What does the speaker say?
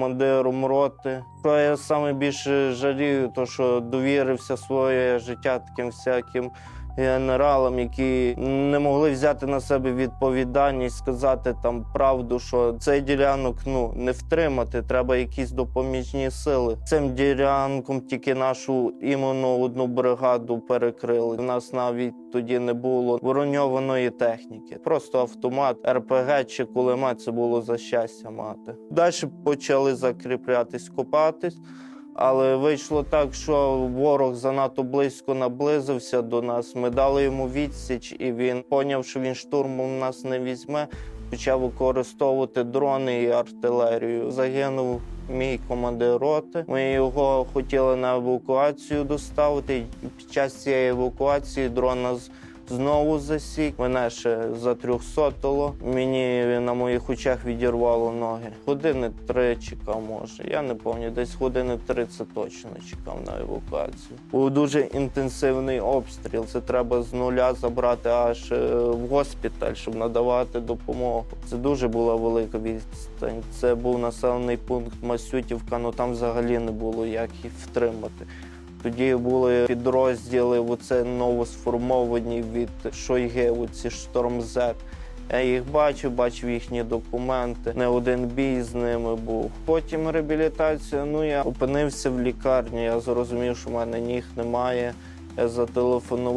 командиром роти. Що я саме більше жалію, то що довірився своє життя таким всяким генералам, які не могли взяти на себе відповідальність, сказати там правду, що цей ділянок ну не втримати, треба якісь допоміжні сили. Цим ділянком тільки нашу іменно одну бригаду перекрили. У нас навіть тоді не було броньованої техніки. Просто автомат, РПГ чи кулемет це було за щастя мати. Далі почали закріплятись, копатись. Але вийшло так, що ворог занадто близько наблизився до нас. Ми дали йому відсіч, і він поняв, що він штурмом нас не візьме. Почав використовувати дрони і артилерію. Загинув мій командир роти. Ми його хотіли на евакуацію доставити. Під час цієї евакуації дрон нас знову засік. Мене ще затрьохсотило. Мені на моїх очах відірвало ноги. Години три чекав, може. Я не пам'ятаю, десь години три це точно чекав на евакуацію. Був дуже інтенсивний обстріл. Це треба з нуля забрати аж е, в госпіталь, щоб надавати допомогу. Це дуже була велика відстань. Це був населений пункт Масютівка, ну там взагалі не було як їх втримати. Тоді були підрозділи, оце новосформовані від Шойге, оці штормзет. Я їх бачив, бачив їхні документи. Не один бій з ними був. Потім реабілітація. Ну я опинився в лікарні. Я зрозумів, що в мене ніг немає. Я зателефонував.